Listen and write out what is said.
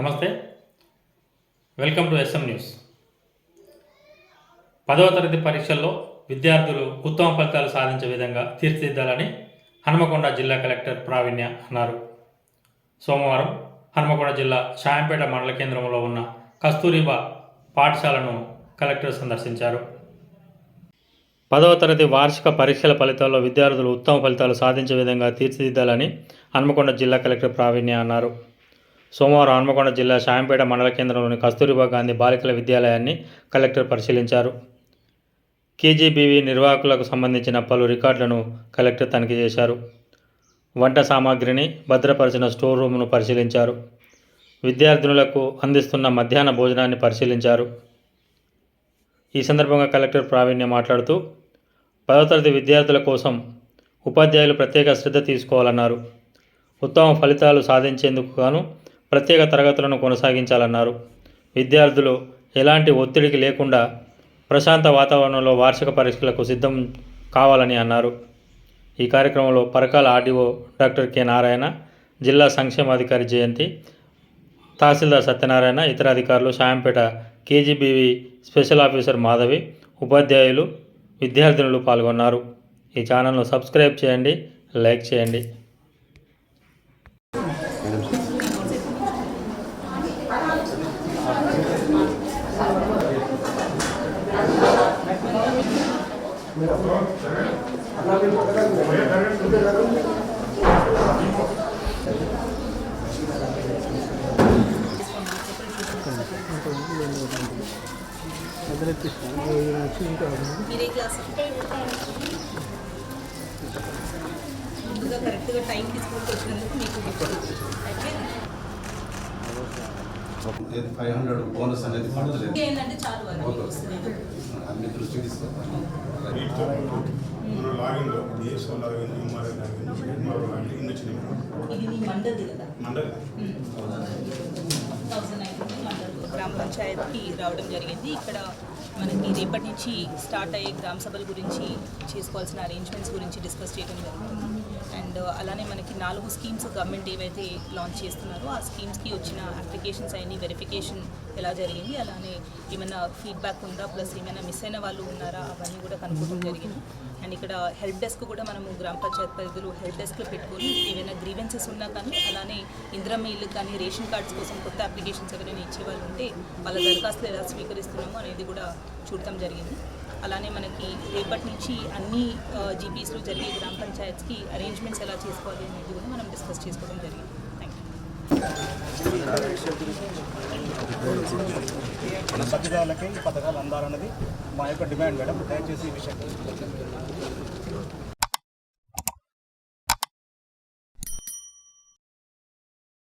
నమస్తే. Welcome to S M news పదవ తరగతి పరీక్షల్లో విద్యార్థులు ఉత్తమ ఫలితాలు సాధించే విధంగా తీర్చిదిద్దాలని హనుమకొండ జిల్లా కలెక్టర్ ప్రావీణ్య అన్నారు. సోమవారం హనుమకొండ జిల్లా షాయంపేట మండల కేంద్రంలో ఉన్న కస్తూరిబా పాఠశాలను కలెక్టర్ సందర్శించారు. పదవ తరగతి వార్షిక పరీక్షల ఫలితాల్లో విద్యార్థులు ఉత్తమ ఫలితాలు సాధించే విధంగా తీర్చిదిద్దాలని హన్మకొండ జిల్లా కలెక్టర్ ప్రావీణ్య అన్నారు. సోమవారం హన్మకొండ జిల్లా శాంపేట మండల కేంద్రంలోని కస్తూరిబా గాంధీ బాలికల విద్యాలయాన్ని కలెక్టర్ పరిశీలించారు. కేజీబీవీ నిర్వాహకులకు సంబంధించిన పలు రికార్డులను కలెక్టర్ తనిఖీ చేశారు. వంట సామాగ్రిని భద్రపరిచిన స్టోర్ రూమ్ను పరిశీలించారు. విద్యార్థినులకు అందిస్తున్న మధ్యాహ్న భోజనాన్ని పరిశీలించారు. ఈ సందర్భంగా కలెక్టర్ ప్రావీణ్య మాట్లాడుతూ పదవ తరగతి విద్యార్థుల కోసం ఉపాధ్యాయులు ప్రత్యేక శ్రద్ధ తీసుకోవాలన్నారు. ఉత్తమ ఫలితాలు సాధించేందుకు గాను ప్రత్యేక తరగతులను కొనసాగించాలన్నారు. విద్యార్థులు ఎలాంటి ఒత్తిడికి లేకుండా ప్రశాంత వాతావరణంలో వార్షిక పరీక్షలకు సిద్ధం కావాలని అన్నారు. ఈ కార్యక్రమంలో Parakala RDO doctor K Narayana జిల్లా సంక్షేమాధికారి జయంతి తహసీల్దార్ సత్యనారాయణ ఇతర అధికారులు Shayampet KGBV special officer Madhavi ఉపాధ్యాయులు విద్యార్థినులు పాల్గొన్నారు. ఈ ఛానల్ను సబ్స్క్రైబ్ చేయండి లైక్ చేయండి. కరెక్ట్గా టైం తీసుకొని వచ్చినందుకు మీకు అయితే ఫైవ్ హండ్రెడ్ బోనస్ అనేది. వస్తుంది. అన్ని మన లాగిన్లో DSO login MRI login MRO login ఇన్ని వచ్చినాయి మండలి. గ్రామ పంచాయత్కి రావడం జరిగింది. ఇక్కడ మనకి రేపటి నుంచి స్టార్ట్ అయ్యే గ్రామ సభల గురించి చేసుకోవాల్సిన అరేంజ్మెంట్స్ గురించి డిస్కస్ చేయడం జరుగుతుంది. అండ్ అలానే మనకి నాలుగు స్కీమ్స్ గవర్నమెంట్ ఏవైతే లాంచ్ చేస్తున్నారో ఆ స్కీమ్స్కి వచ్చిన అప్లికేషన్స్ అయిన వెరిఫికేషన్ ఎలా జరిగింది అలానే ఏమైనా ఫీడ్బ్యాక్ ఉందా ప్లస్ ఏమైనా మిస్ అయిన వాళ్ళు ఉన్నారా అవన్నీ కూడా కనుక్కోవడం జరిగింది. అండ్ ఇక్కడ హెల్ప్ డెస్క్ కూడా మనము గ్రామ పంచాయత్ పరిధిలో హెల్ప్ డెస్క్లో పెట్టుకొని ఏమైనా గ్రీవెన్సెస్ ఉన్నా కానీ అలానే ఇందిరమ్మ ఇల్లు కానీ రేషన్ కార్డ్స్ కోసం కొత్త అప్లికేషన్స్ ఎవరైనా ఇచ్చే వాళ్ళు ఉంటే వాళ్ళ దరఖాస్తులు ఎలా స్వీకరిస్తున్నాము అనేది కూడా చూడటం జరిగింది. అలానే మనకి రేపటి నుంచి అన్ని జీపీస్లో జరిగే గ్రామ పంచాయత్స్కి అరేంజ్మెంట్స్ ఎలా చేసుకోవాలి అనేది కూడా మనం డిస్కస్ చేసుకోవడం జరిగింది. థ్యాంక్ యూ లబ్ధిదారులకి పథకాలు అందాలన్నది మా యొక్క డిమాండ్ మేడం. దయచేసి ఈ విషయం